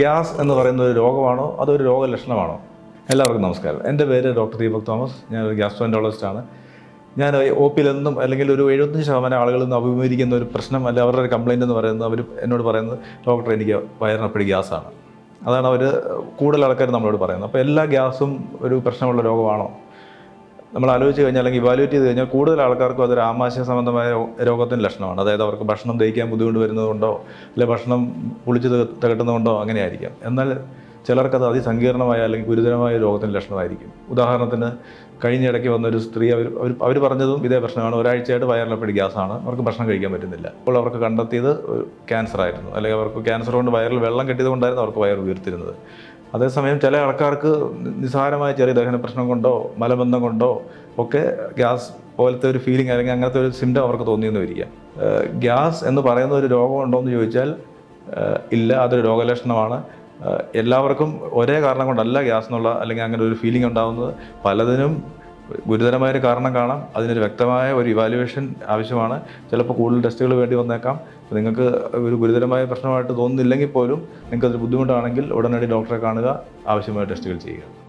Gas എന്ന് പറയുന്ന ഒരു രോഗമാണോ? അതൊരു രോഗലക്ഷണമാണോ? എല്ലാവർക്കും നമസ്കാരം. എന്റെ പേര് ഡോക്ടർ ദീപക് തോമസ്. ഞാനൊരു ഗ്യാസ്ട്രോന്റോളജിസ്റ്റാണ് ഞാൻ ഒ പിയിലെന്നും അല്ലെങ്കിൽ ഒരു എഴുപത്തഞ്ച് ശതമാനം ആളുകളിൽ നിന്ന് അഭിമുഖീകരിക്കുന്ന ഒരു പ്രശ്നം അല്ലെങ്കിൽ അവരുടെ ഒരു കംപ്ലയിന്റ് എന്ന് പറയുന്നത് അവർ എന്നോട് പറയുന്നത് ഡോക്ടർ എനിക്ക് വയറിനപ്പടി ഗ്യാസാണ്. അതാണ് അവർ കൂടുതൽ ആൾക്കാർ നമ്മളോട് പറയുന്നത്. അപ്പോൾ എല്ലാ ഗ്യാസും ഒരു പ്രശ്നമുള്ള രോഗമാണോ? നമ്മൾ ആലോചിച്ച് കഴിഞ്ഞാൽ അല്ലെങ്കിൽ ഇവാലുവേറ്റ് ചെയ്ത് കഴിഞ്ഞാൽ കൂടുതൽ ആൾക്കാർക്കും അതൊരു ആമാശയ സംബന്ധമായ രോഗത്തിന് ലക്ഷണമാണ്. അതായത് അവർക്ക് ഭക്ഷണം ദഹിക്കാൻ ബുദ്ധിമുട്ട് വരുന്നതുകൊണ്ടോ അല്ലെങ്കിൽ ഭക്ഷണം പുളിച്ച് തകട്ടുന്നതുകൊണ്ടോ അങ്ങനെയായിരിക്കാം. എന്നാൽ ചിലർക്കത് അതിസങ്കീർണമായ അല്ലെങ്കിൽ ഗുരുതരമായ രോഗത്തിന് ലക്ഷണമായിരിക്കും. ഉദാഹരണത്തിന് കഴിഞ്ഞ ഇടയ്ക്ക് വന്നൊരു സ്ത്രീ അവർ അവർ അവർ പറഞ്ഞതും ഇതേ പ്രശ്നമാണ്. ഒരാഴ്ചയായിട്ട് വയറിലപ്പടി ഗ്യാസാണ്. അവർക്ക് ഭക്ഷണം കഴിക്കാൻ പറ്റുന്നില്ല. അപ്പോൾ അവർക്ക് കണ്ടെത്തിയത് ക്യാൻസർ ആയിരുന്നു. അല്ലെങ്കിൽ അവർക്ക് ക്യാൻസർ കൊണ്ട് വയറിൽ വെള്ളം കെട്ടിയത് കൊണ്ടായിരുന്നു അവർക്ക് വയർ ഉയർത്തിരുന്നത്. അതേസമയം ചില ആൾക്കാർക്ക് നിസ്സാരമായ ചെറിയ ദഹന പ്രശ്നം കൊണ്ടോ മലബന്ധം കൊണ്ടോ ഒക്കെ ഗ്യാസ് പോലത്തെ ഒരു ഫീലിംഗ് അല്ലെങ്കിൽ അങ്ങനത്തെ ഒരു സിംറ്റം അവർക്ക് തോന്നിയെന്ന് വരിക. ഗ്യാസ് എന്ന് പറയുന്ന ഒരു രോഗം ഉണ്ടോ എന്ന് ചോദിച്ചാൽ ഇല്ല അതൊരു രോഗലക്ഷണമാണ്. എല്ലാവർക്കും ഒരേ കാരണം കൊണ്ടല്ല ഗ്യാസ് എന്നുള്ള അല്ലെങ്കിൽ അങ്ങനെ ഒരു ഫീലിംഗ് ഉണ്ടാകുന്നത് പലതിനും ഗുരുതരമായ ഒരു കാരണം കാണാം. അതിനൊരു വ്യക്തമായ ഒരു ഇവാലുവേഷൻ ആവശ്യമാണ്. ചിലപ്പോൾ കൂടുതൽ ടെസ്റ്റുകൾ വേണ്ടി വന്നേക്കാം. നിങ്ങൾക്ക് ഒരു ഗുരുതരമായ പ്രശ്നമായിട്ട് തോന്നുന്നില്ലെങ്കിൽ പോലും നിങ്ങൾക്ക് അതൊരു ബുദ്ധിമുട്ടാണെങ്കിൽ ഉടനടി ഡോക്ടറെ കാണുക. ആവശ്യമായ ടെസ്റ്റുകൾ ചെയ്യുക.